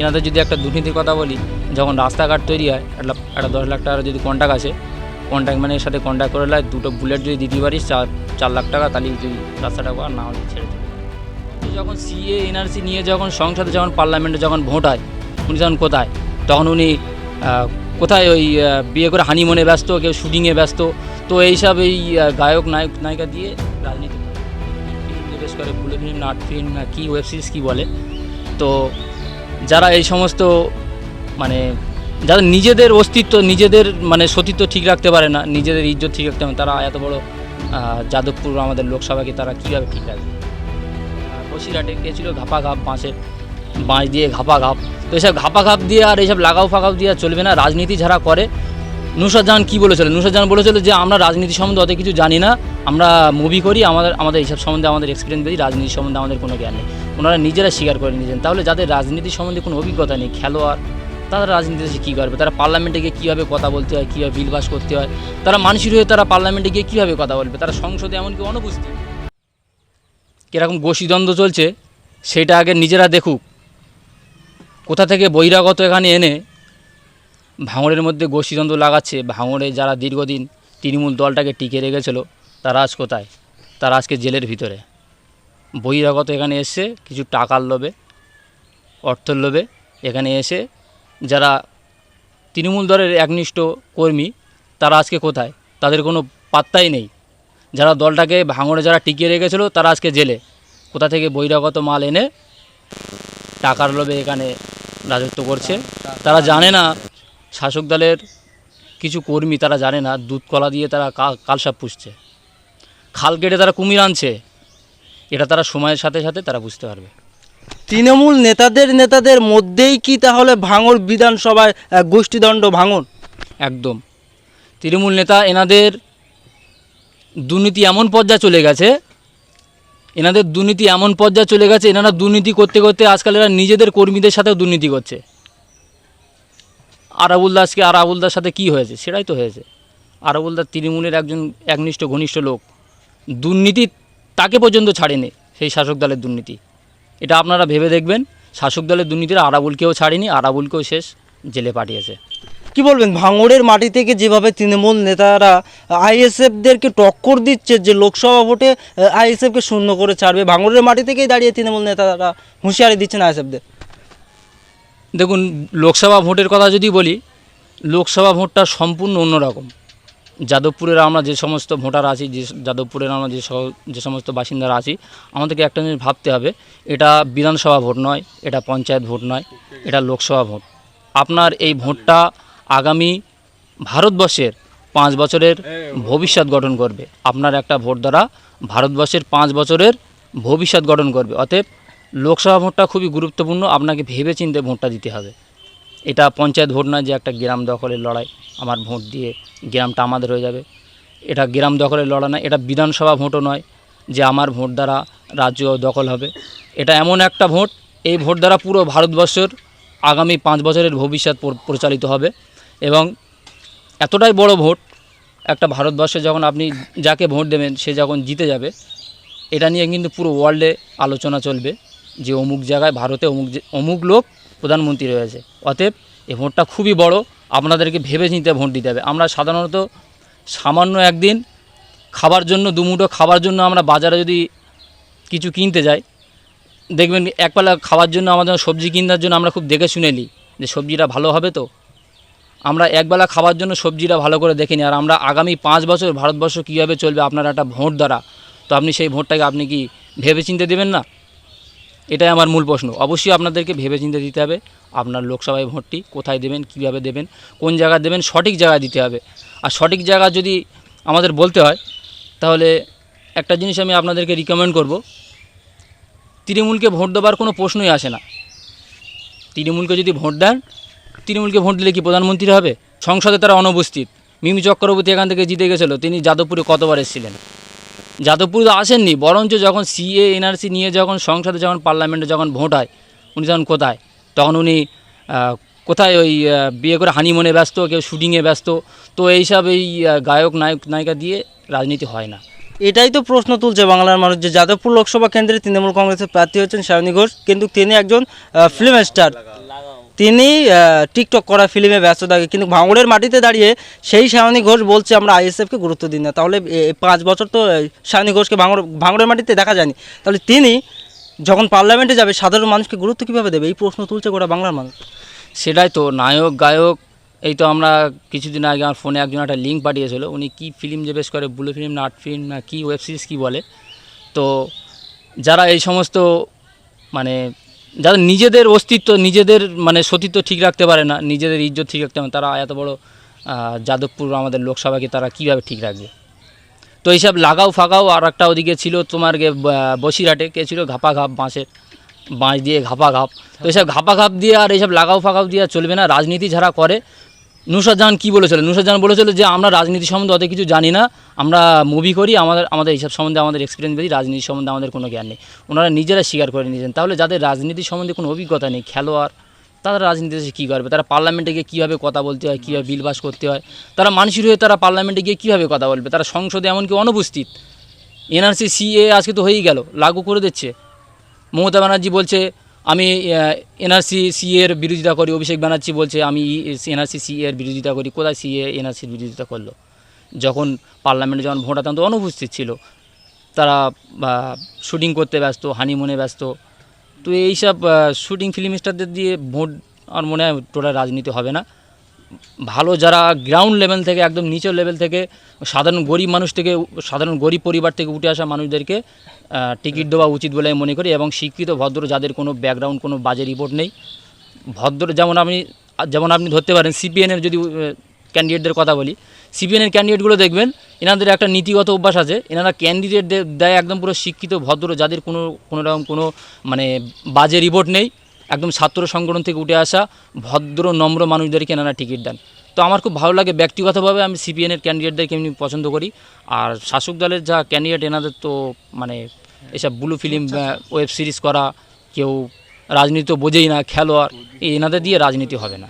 এনাদের যদি একটা দুর্নীতির কথা বলি, যখন রাস্তাঘাট তৈরি হয়, একটা একটা দশ লাখ টাকার যদি কন্ট্যাক্ট আছে কন্ট্যাক্ট ম্যানের সাথে কন্ট্যাক্ট করে নেয় দুটো বুলেট যদি দিতে পারিস, চার চার লাখ টাকা, তাহলে তুই রাস্তাটা কর, না হলে ছেড়ে যখন সিএ এনআরসি নিয়ে যখন সংসদে যখন পার্লামেন্টে যখন ভোট হয়, উনি যখন কোথায়, তখন উনি কোথায় ওই বিয়ে করে হানিমুনে ব্যস্ত, কেউ শুটিংয়ে ব্যস্ত, তো এইসব এই গায়ক, নায়ক, নায়িকা দিয়ে রাজনীতি করে। করে বুলেট ফিল্ম নাট ফিল্ম না কী ওয়েব সিরিজ কী বলে, তো যারা এই সমস্ত মানে যারা নিজেদের অস্তিত্ব, নিজেদের মানে সতীত্ব ঠিক রাখতে পারে না, নিজেদের ইজ্জত ঠিক রাখতে পারে তারা এত বড় যাদবপুর আমাদের লোকসভাকে তারা কীভাবে ঠিক রাখবে? বসিরহাটে কে ছিল? ঘাপা ঘাপ, বাঁশের বাঁশ দিয়ে ঘাপা ঘাপ। তো এসব ঘাপা ঘাপ দিয়ে আর এইসব লাগাও ফাগাও দিয়ে চলবে না। রাজনীতি যারা করে নুসরাত জাহান কী বলেছিল? নুসরাত জাহান বলেছিল যে, আমরা রাজনীতি সম্বন্ধে অত কিছু জানি না। আমরা মুভি করি, আমাদের আমাদের এইসব সম্বন্ধে আমাদের এক্সপিরিয়েন্স বেশি, রাজনীতি সম্বন্ধে আমাদের কোনো জ্ঞান নেই। ওনারা নিজেরা স্বীকার করে নিয়েছেন। তাহলে যাদের রাজনীতি সম্বন্ধে কোনো অভিজ্ঞতা নেই, খেলোয়াড়, তারা রাজনীতিতে কী করবে? তারা পার্লামেন্টে গিয়ে কীভাবে কথা বলতে হয়, কীভাবে বিল পাস করতে হয়? তারা মানুষের হয়ে তারা পার্লামেন্টে গিয়ে কীভাবে কথা বলবে? তারা সংসদে এমনকি অনুপস্থিত? কীরকম গোষ্ঠীদ্বন্দ্ব চলছে, সেটা আগে নিজেরা দেখুক। কোথা থেকে বহিরাগত এখানে এনে ভাঙড়ের মধ্যে গোষ্ঠীদ্বন্দ্ব লাগাচ্ছে, ভাঙড়ে যারা দীর্ঘদিন তৃণমূল দলটাকে টিকে রেখেছিল, তারা আজ কোথায়? তারা আজকে জেলের ভিতরে। বহিরাগত এখানে এসে কিছু টাকার লোভে, অর্থের লোভে এখানে এসে যারা তৃণমূল দলের একনিষ্ঠ কর্মী, তারা আজকে কোথায়? তাদের কোনো পাত্তাই নেই। যারা দলটাকে ভাঙড়ে যারা টিকিয়ে রেখেছিল, তারা আজকে জেলে। কোথা থেকে বহিরাগত মাল এনে টাকার লোভে এখানে রাজত্ব করছে? তারা জানে না শাসক দলের কিছু কর্মী তারা জানে না দুধ কলা দিয়ে তারা কালসাপ পুষছে। খাল কেটে তারা কুমির আনছে। এটা তারা সময়ের সাথে সাথে তারা বুঝতে পারবে। তৃণমূল নেতাদের নেতাদের মধ্যেই কি তাহলে ভাঙর বিধানসভায় গোষ্ঠীদণ্ড ভাঙন? একদম। তৃণমূল নেতা এনাদের দুর্নীতি এমন পর্যায়ে চলে গেছে এনাদের দুর্নীতি এমন পর্যায়ে চলে গেছে এনারা দুর্নীতি করতে করতে আজকাল এরা নিজেদের কর্মীদের সাথেও দুর্নীতি করছে। আরাবুল দাসকে আরাবুল দাস সাথে কি হয়েছে? সেটাই তো হয়েছে। আরাবুল দাস তৃণমূলের একজন একনিষ্ঠ, ঘনিষ্ঠ লোক। দুর্নীতি তাকে পর্যন্ত ছাড়েনি সেই শাসক দলের দুর্নীতি। এটা আপনারা ভেবে দেখবেন। শাসক দলের দুর্নীতির আরাবুলকেও ছাড়েনি, আরাবুলকেও শেষ জেলে পাঠিয়েছে। কি বলবেন? ভাঙড়ের মাটি থেকে যেভাবে তৃণমূল নেতারা আইএসএফদেরকে টক্কর দিচ্ছে যে লোকসভা ভোটে আইএসএফকে শূন্য করে ছাড়বে, ভাঙড়ের মাটি থেকেই দাঁড়িয়ে তৃণমূল নেতারা হুঁশিয়ারি দিচ্ছেন আইএসএফদের। দেখুন, লোকসভা ভোটের কথা যদি বলি, লোকসভা ভোটটা সম্পূর্ণ অন্যরকম। যাদবপুরের আমরা যে সমস্ত ভোটার আছি, যে যাদবপুরের আমরা যে যে সমস্ত বাসিন্দারা আছি, আমাদেরকে একটা জিনিস ভাবতে হবে, এটা বিধানসভা ভোট নয়, এটা পঞ্চায়েত ভোট নয়, এটা লোকসভা ভোট। আপনার এই ভোটটা আগামী ভারতবর্ষের পাঁচ বছরের ভবিষ্যৎ গঠন করবে। আপনার একটা ভোট দ্বারা ভারতবর্ষের পাঁচ বছরের ভবিষ্যৎ গঠন করবে। অতএব লোকসভা ভোটটা খুবই গুরুত্বপূর্ণ, আপনাকে ভেবে চিন্তে ভোটটা দিতে হবে। এটা পঞ্চায়েত ভোট নয় যে একটা গ্রাম দখলের লড়াই, আমার ভোট দিয়ে গ্রামটা আমাদের হয়ে যাবে। এটা গ্রাম দখলের লড়াই নয়, এটা বিধানসভা ভোটও নয় যে আমার ভোট দ্বারা রাজ্য দখল হবে। এটা এমন একটা ভোট, এই ভোট দ্বারা পুরো ভারতবর্ষের আগামী পাঁচ বছরের ভবিষ্যৎ পর- পরিচালিত হবে। এবং এতটাই বড় ভোট, একটা ভারতবর্ষে যখন আপনি যাকে ভোট দেবেন সে যখন জিতে যাবে, এটা নিয়ে কিন্তু পুরো ওয়ার্ল্ডে আলোচনা চলবে। যে অমুক জায়গায় ভারতে অমুক অমুক লোক প্রধানমন্ত্রী রয়েছে। অতএব এই ভোটটা খুবই বড়, আপনাদেরকে ভেবে চিন্তে ভোট দিতে হবে। আমরা সাধারণত সামান্য একদিন খাবার জন্য, দুমুঠো খাবার জন্য আমরা বাজারে যদি কিছু কিনতে যাই, দেখবেন একবেলা খাওয়ার জন্য আমাদের সবজি কিনার জন্য আমরা খুব দেখে শুনে নিই যে সবজিটা ভালো হবে তো। আমরা একবেলা খাওয়ার জন্য সবজিটা ভালো করে দেখে নিই। আর আমরা আগামী পাঁচ বছর ভারতবর্ষ কীভাবে চলবে আপনার একটা ভোট দ্বারা। তো আপনি সেই ভোটটাকে আপনি কি ভেবে চিন্তে দেবেন না? এটাই আমার মূল প্রশ্ন। অবশ্যই আপনাদেরকে ভেবে চিন্তে দিতে হবে আপনার লোকসভায় ভোটটি, কোথায় দেবেন, কীভাবে দেবেন, কোন জায়গায় দেবেন, সঠিক জায়গায় দিতে হবে। আর সঠিক জায়গা যদি আমাদের বলতে হয়, তাহলে একটা জিনিস আমি আপনাদেরকে রিকমেন্ড করব। তৃণমূলকে ভোট দেওয়ার কোনো প্রশ্নই আসে না। তৃণমূলকে যদি ভোট দেন, তৃণমূলকে ভোট দিলে কি প্রধানমন্ত্রী হবে? সংসদে তারা অনুপস্থিত। মিমি চক্রবর্তী এখান থেকে জিতে গেছিল, তিনি যাদবপুরে কতবার এসেছিলেন? যাদবপুর আসেননি, বরঞ্চ যখন সিএ এনআরসি নিয়ে যখন সংসদে যখন পার্লামেন্টে যখন ভোট হয়, উনি যখন কোথায়? তখন উনি কোথায় ওই বিয়ে করে হানিমুনে ব্যস্ত, কেউ শুটিংয়ে ব্যস্ত, তো এইসব এই গায়ক, নায়ক, নায়িকা দিয়ে রাজনীতি হয় না। এটাই তো প্রশ্ন তুলছে বাংলার মানুষ যে যাদবপুর লোকসভা কেন্দ্রে তৃণমূল কংগ্রেসের প্রার্থী হচ্ছেন শায়নী ঘোষ, কিন্তু তিনি একজন ফিল্ম স্টার তিনি টিকটক করা ফিল্মে ব্যস্ত থাকে। কিন্তু ভাঙড়ের মাটিতে দাঁড়িয়ে সেই সায়নী ঘোষ বলছে, আমরা আইএসএফকে গুরুত্ব দিই না। তাহলে পাঁচ বছর তো সায়নী ঘোষকে ভাঙড়, ভাঙড়ের মাটিতে দেখা যায়নি। তাহলে তিনি যখন পার্লামেন্টে যাবে, সাধারণ মানুষকে গুরুত্ব কীভাবে দেবে? এই প্রশ্ন তুলছে গোটা বাংলার মানুষ। সেটাই তো, নায়ক, গায়ক, এই তো আমরা কিছুদিন আগে আমার ফোনে একজন একটা লিঙ্ক পাঠিয়েছিল। উনি কি ফিল্ম যে বেশ করে ব্লু ফিল্ম না আর্ট ফিল্ম না কী ওয়েব সিরিজ কী বলে? তো যারা এই সমস্ত মানে যারা নিজেদের অস্তিত্ব, নিজেদের মানে সতীত্ব ঠিক রাখতে পারে না, নিজেদের ইজ্জত ঠিক রাখতে পারে তারা এত বড় যাদবপুর আমাদের লোকসভাকে তারা কীভাবে ঠিক রাখবে? তো এইসব লাগাও ফাঁকাও আর একটা ওদিকে ছিল তোমার গে বসিরহাটে, কে ছিল ঘাপা ঘাপ বাঁশের, বাঁশ দিয়ে ঘাপা ঘাপ তো এইসব ঘাপা ঘাপ দিয়ে আর এইসব লাগাও ফাঁকাও দিয়ে চলবে না, রাজনীতি যারা করে নুসরাত জাহান কী বলেছিল নুসরাত জাহান বলেছিল যে, আমরা রাজনীতি সম্বন্ধে অত কিছু জানি না। আমরা মুভি করি, আমাদের আমাদের এইসব সম্বন্ধে, আমাদের এক্সপিরিয়েন্স বেশি রাজনীতি সম্বন্ধে আমাদের কোনো জ্ঞান নেই। ওনারা নিজেরা স্বীকার করে নিয়েছেন। তাহলে যাদের রাজনীতি সম্বন্ধে কোনো অভিজ্ঞতা নেই, খেলোয়াড়, তারা রাজনীতিতে কী করবে? তারা পার্লামেন্টে গিয়ে কীভাবে কথা বলতে হয়, কীভাবে বিল পাস করতে হয়? তারা মানুষের হয়ে তারা পার্লামেন্টে গিয়ে কীভাবে কথা বলবে? তারা সংসদে এমনকি অনুপস্থিত। এনআরসি, সিএ আজকে তো হয়েই গেল, লাগু করে দিচ্ছে। মমতা ব্যানার্জি বলছে আমি এনআরসি সি এর বিরোধিতা করি, অভিষেক ব্যানার্জি বলছে, আমি এনআরসি সি এর বিরোধিতা করি। কোথায় সি সিএ এনআরসির বিরোধিতা করল? যখন পার্লামেন্টে যখন ভোট আতন্ত অনুপস্থিত ছিল, তারা শুটিং করতে ব্যস্ত, হানিমুনে ব্যস্ত। তো এইসব শুটিং ফিল্ম স্টারদের দিয়ে ভোট আর মনে হয়, টোটাল রাজনীতি হবে না। ভালো যারা গ্রাউন্ড লেভেল থেকে, একদম নিচের লেভেল থেকে, সাধারণ গরিব মানুষ থেকে, সাধারণ গরিব পরিবার থেকে উঠে আসা মানুষদেরকে টিকিট দেওয়া উচিত বলে আমি মনে করি এবং শিক্ষিত ভদ্র যাদের কোনো ব্যাকগ্রাউন্ড কোনো বাজে রিপোর্ট নেই। ভদ্র যেমন আপনি যেমন আপনি ধরতে পারেন সিপিএনের যদি ক্যান্ডিডেটদের কথা বলি সিপিএনের ক্যান্ডিডেটগুলো দেখবেন, এনাদের একটা নীতিগত অভ্যাস আছে, এনারা ক্যান্ডিডেট দেয় একদম পুরো শিক্ষিত, ভদ্র যাদের কোনো কোনো রকম কোনো মানে বাজে রিপোর্ট নেই। একদম ছাত্র সংগঠন থেকে উঠে আসা ভদ্র, নম্র মানুষদেরকে নানা টিকিট দেন। তো আমার খুব ভালো লাগে, ব্যক্তিগতভাবে আমি সিপিএনের ক্যান্ডিডেটদেরকে এমনি পছন্দ করি। আর শাসক দলের যা ক্যান্ডিডেট এনাদের তো মানে এসব ব্লু ফিল্ম ওয়েব সিরিজ করা কেউ রাজনীতি তো বোঝেই না, খেলোয়াড় এনাদের দিয়ে রাজনীতি হবে না।